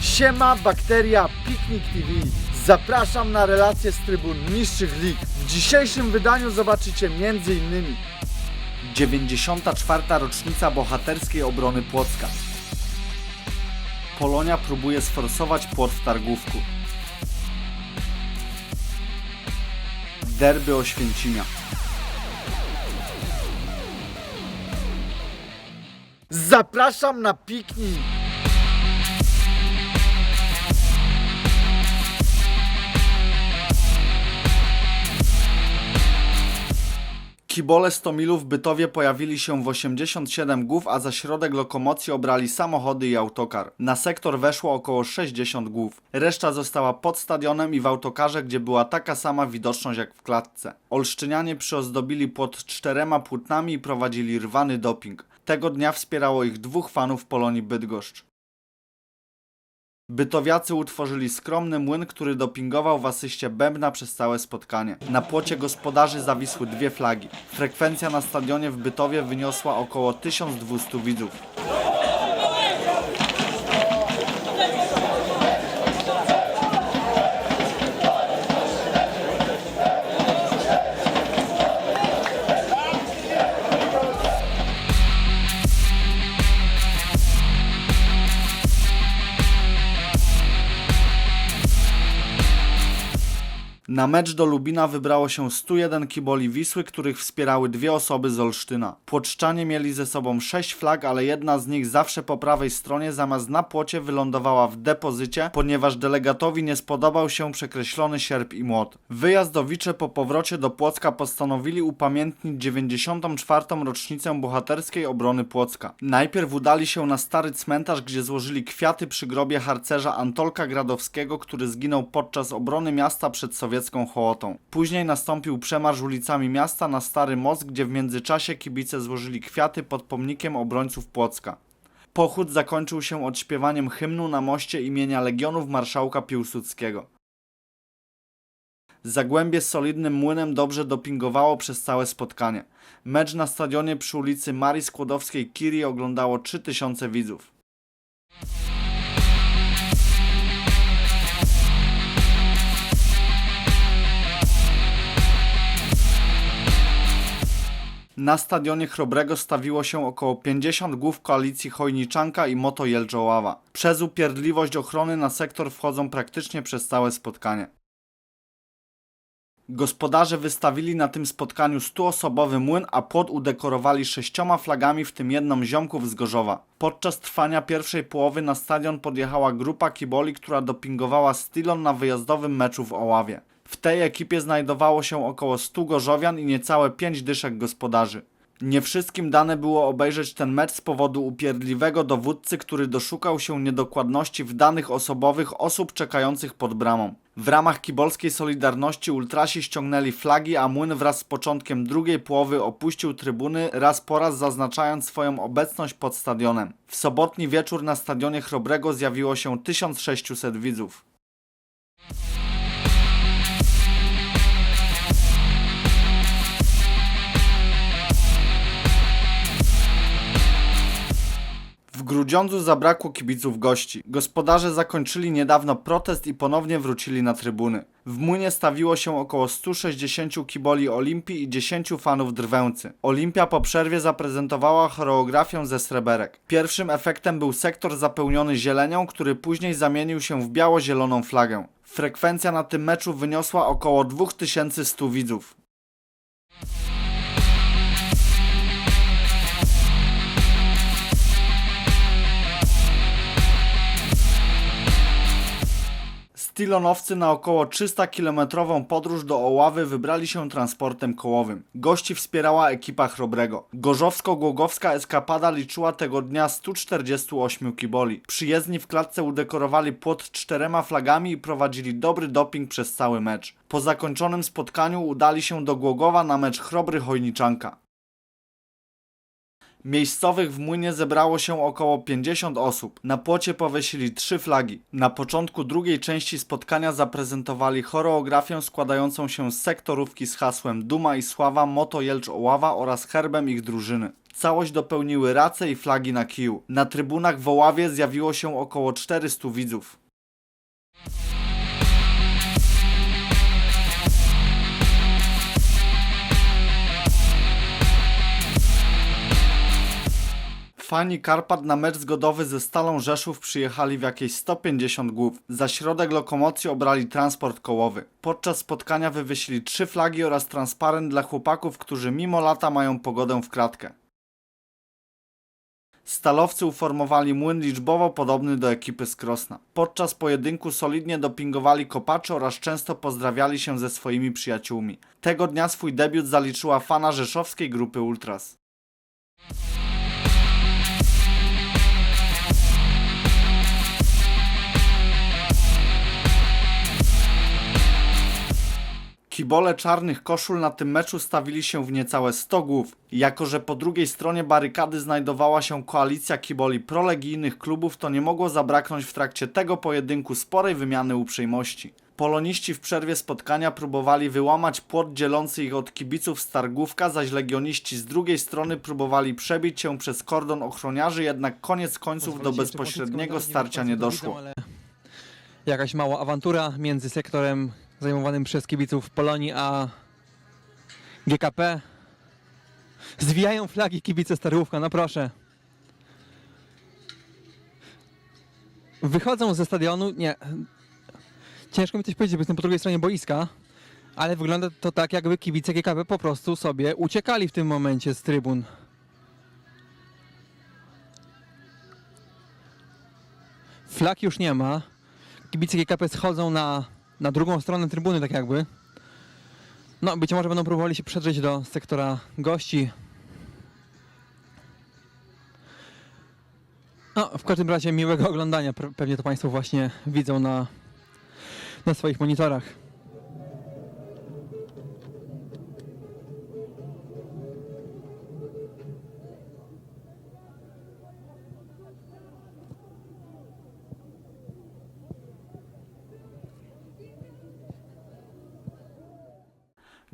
Siema, bakteria, Piknik TV. Zapraszam na relacje z trybun niższych lig. W dzisiejszym wydaniu zobaczycie m.in. 94. rocznica bohaterskiej obrony Płocka. Polonia próbuje sforsować płot w Targówku. Derby Oświęcimia. Zapraszam na piknik! Kibole Stomilów w Bytowie pojawili się w 87 głów, a za środek lokomocji obrali samochody i autokar. Na sektor weszło około 60 głów. Reszta została pod stadionem i w autokarze, gdzie była taka sama widoczność jak w klatce. Olsztynianie przyozdobili płot czterema płótnami i prowadzili rwany doping. Tego dnia wspierało ich dwóch fanów Polonii Bydgoszcz. Bytowiacy utworzyli skromny młyn, który dopingował w asyście bębna przez całe spotkanie. Na płocie gospodarzy zawisły dwie flagi. Frekwencja na stadionie w Bytowie wyniosła około 1200 widzów. Na mecz do Lubina wybrało się 101 kiboli Wisły, których wspierały dwie osoby z Olsztyna. Płoczczanie mieli ze sobą sześć flag, ale jedna z nich zawsze po prawej stronie zamiast na płocie wylądowała w depozycie, ponieważ delegatowi nie spodobał się przekreślony sierp i młot. Wyjazdowicze po powrocie do Płocka postanowili upamiętnić 94. rocznicę bohaterskiej obrony Płocka. Najpierw udali się na stary cmentarz, gdzie złożyli kwiaty przy grobie harcerza Antolka Gradowskiego, który zginął podczas obrony miasta przed sowiecką hołotą. Później nastąpił przemarsz ulicami miasta na Stary Most, gdzie w międzyczasie kibice złożyli kwiaty pod pomnikiem obrońców Płocka. Pochód zakończył się odśpiewaniem hymnu na moście imienia Legionów Marszałka Piłsudskiego. Zagłębie z solidnym młynem dobrze dopingowało przez całe spotkanie. Mecz na stadionie przy ulicy Marii Skłodowskiej-Curie oglądało 3000 widzów. Na stadionie Chrobrego stawiło się około 50 głów koalicji Chojniczanka i Moto Jelczoława. Przez upierdliwość ochrony na sektor wchodzą praktycznie przez całe spotkanie. Gospodarze wystawili na tym spotkaniu 100-osobowy młyn, a płot udekorowali sześcioma flagami, w tym jedną ziomków z Gorzowa. Podczas trwania pierwszej połowy na stadion podjechała grupa kiboli, która dopingowała Stilon na wyjazdowym meczu w Oławie. W tej ekipie znajdowało się około 100 gorzowian i niecałe 5 dyszek gospodarzy. Nie wszystkim dane było obejrzeć ten mecz z powodu upierdliwego dowódcy, który doszukał się niedokładności w danych osobowych osób czekających pod bramą. W ramach kibolskiej Solidarności ultrasi ściągnęli flagi, a młyn wraz z początkiem drugiej połowy opuścił trybuny, raz po raz zaznaczając swoją obecność pod stadionem. W sobotni wieczór na stadionie Chrobrego zjawiło się 1600 widzów. W Grudziądzu zabrakło kibiców gości. Gospodarze zakończyli niedawno protest i ponownie wrócili na trybuny. W młynie stawiło się około 160 kiboli Olimpii i 10 fanów Drwęcy. Olimpia po przerwie zaprezentowała choreografię ze sreberek. Pierwszym efektem był sektor zapełniony zielenią, który później zamienił się w biało-zieloną flagę. Frekwencja na tym meczu wyniosła około 2100 widzów. Stilonowcy na około 300-kilometrową podróż do Oławy wybrali się transportem kołowym. Gości wspierała ekipa Chrobrego. Gorzowsko-Głogowska eskapada liczyła tego dnia 148 kiboli. Przyjezdni w klatce udekorowali płot czterema flagami i prowadzili dobry doping przez cały mecz. Po zakończonym spotkaniu udali się do Głogowa na mecz Chrobry-Chojniczanka. Miejscowych w młynie zebrało się około 50 osób. Na płocie powiesili trzy flagi. Na początku drugiej części spotkania zaprezentowali choreografię składającą się z sektorówki z hasłem Duma i Sława, Moto Jelcz Oława oraz herbem ich drużyny. Całość dopełniły race i flagi na kiju. Na trybunach w Oławie zjawiło się około 400 widzów. Fani Karpat na mecz zgodowy ze Stalą Rzeszów przyjechali w jakieś 150 głów. Za środek lokomocji obrali transport kołowy. Podczas spotkania wywiesili trzy flagi oraz transparent dla chłopaków, którzy mimo lata mają pogodę w kratkę. Stalowcy uformowali młyn liczbowo podobny do ekipy z Krosna. Podczas pojedynku solidnie dopingowali kopaczy oraz często pozdrawiali się ze swoimi przyjaciółmi. Tego dnia swój debiut zaliczyła fana rzeszowskiej grupy Ultras. Kibole czarnych koszul na tym meczu stawili się w niecałe 100 głów. Jako, że po drugiej stronie barykady znajdowała się koalicja kiboli prolegijnych klubów, to nie mogło zabraknąć w trakcie tego pojedynku sporej wymiany uprzejmości. Poloniści w przerwie spotkania próbowali wyłamać płot dzielący ich od kibiców Stargówka, zaś legioniści z drugiej strony próbowali przebić się przez kordon ochroniarzy, jednak koniec końców do bezpośredniego starcia nie doszło. Jakaś mała awantura między sektorem zajmowanym przez kibiców Polonii a GKP. Zwijają flagi kibice Starówka, no proszę. Wychodzą ze stadionu, nie. Ciężko mi coś powiedzieć, bo jestem po drugiej stronie boiska, ale wygląda to tak, jakby kibice GKP po prostu sobie uciekali w tym momencie z trybun. Flag już nie ma. Kibice GKP schodzą na, na drugą stronę trybuny, tak jakby. No, być może będą próbowali się przedrzeć do sektora gości. No, w każdym razie miłego oglądania. Pe- Pewnie to Państwo właśnie widzą na, na swoich monitorach.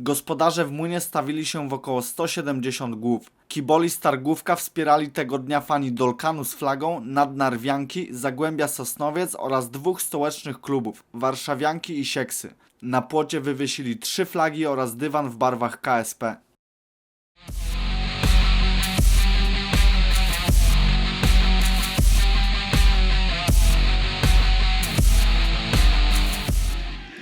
Gospodarze w młynie stawili się w około 170 głów. Kiboli z Targówka wspierali tego dnia fani Dolkanu z flagą, Nadnarwianki, Zagłębia Sosnowiec oraz dwóch stołecznych klubów, Warszawianki i Sieksy. Na płocie wywiesili trzy flagi oraz dywan w barwach KSP.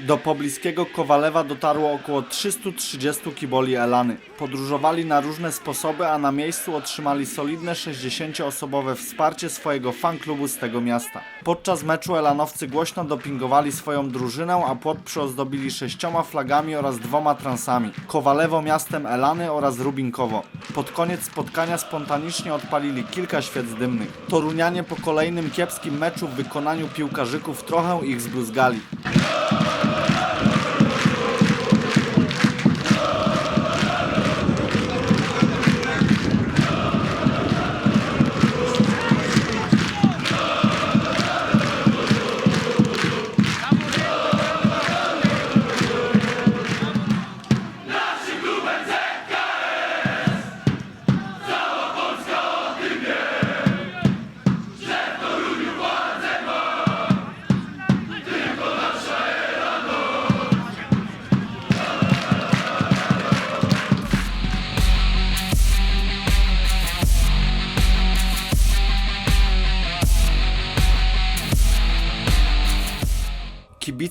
Do pobliskiego Kowalewa dotarło około 330 kiboli Elany. Podróżowali na różne sposoby, a na miejscu otrzymali solidne 60-osobowe wsparcie swojego fanklubu z tego miasta. Podczas meczu Elanowcy głośno dopingowali swoją drużynę, a płot przyozdobili sześcioma flagami oraz dwoma transami. Kowalewo miastem Elany oraz Rubinkowo. Pod koniec spotkania spontanicznie odpalili kilka świec dymnych. Torunianie po kolejnym kiepskim meczu w wykonaniu piłkarzyków trochę ich zbluzgali.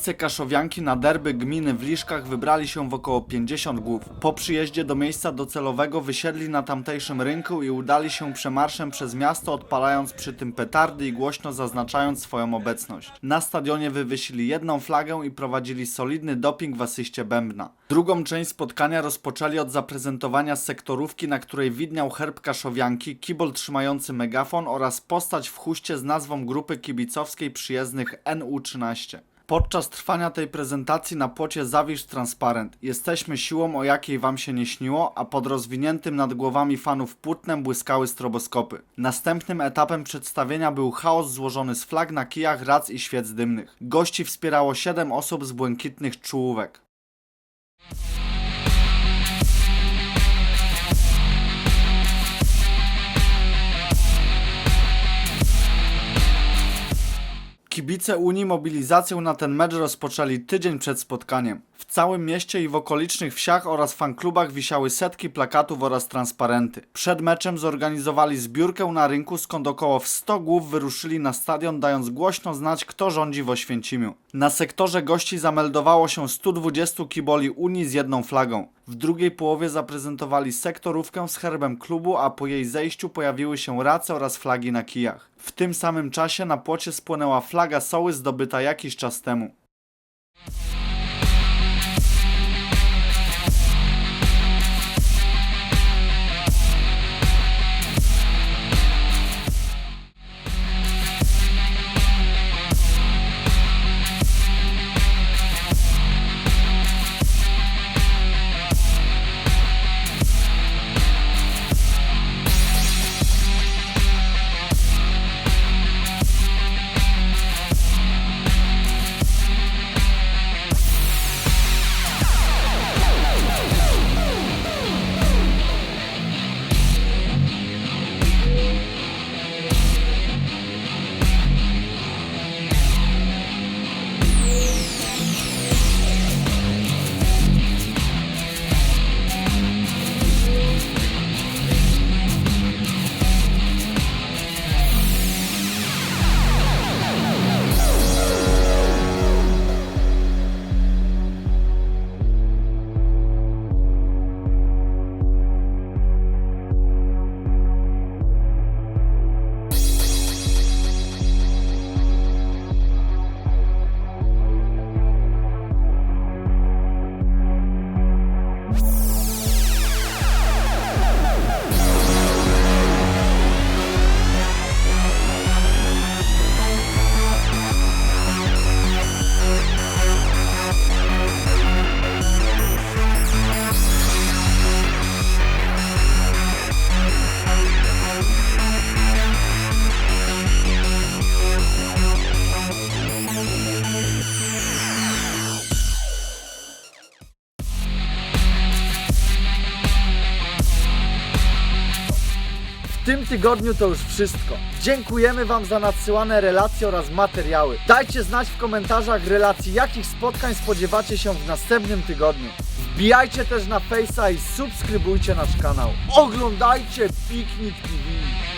Kibice Kaszowianki na derby gminy w Liszkach wybrali się w około 50 głów. Po przyjeździe do miejsca docelowego wysiedli na tamtejszym rynku i udali się przemarszem przez miasto, odpalając przy tym petardy i głośno zaznaczając swoją obecność. Na stadionie wywiesili jedną flagę i prowadzili solidny doping w asyście Bębna. Drugą część spotkania rozpoczęli od zaprezentowania sektorówki, na której widniał herb Kaszowianki, kibol trzymający megafon oraz postać w chuście z nazwą grupy kibicowskiej przyjezdnych NU13. Podczas trwania tej prezentacji na płocie zawisł transparent. Jesteśmy siłą, o jakiej wam się nie śniło, a pod rozwiniętym nad głowami fanów płótnem błyskały stroboskopy. Następnym etapem przedstawienia był chaos złożony z flag na kijach, rac i świec dymnych. Gości wspierało 7 osób z błękitnych czołówek. Kibice Unii mobilizację na ten mecz rozpoczęli tydzień przed spotkaniem. Całym mieście i w okolicznych wsiach oraz fanklubach wisiały setki plakatów oraz transparenty. Przed meczem zorganizowali zbiórkę na rynku, skąd około w 100 głów wyruszyli na stadion, dając głośno znać, kto rządzi w Oświęcimiu. Na sektorze gości zameldowało się 120 kiboli Unii z jedną flagą. W drugiej połowie zaprezentowali sektorówkę z herbem klubu, a po jej zejściu pojawiły się race oraz flagi na kijach. W tym samym czasie na płocie spłynęła flaga Soły zdobyta jakiś czas temu. Tygodniu to już wszystko. Dziękujemy Wam za nadsyłane relacje oraz materiały. Dajcie znać w komentarzach relacji, jakich spotkań spodziewacie się w następnym tygodniu. Wbijajcie też na Face'a i subskrybujcie nasz kanał. Oglądajcie Piknik TV.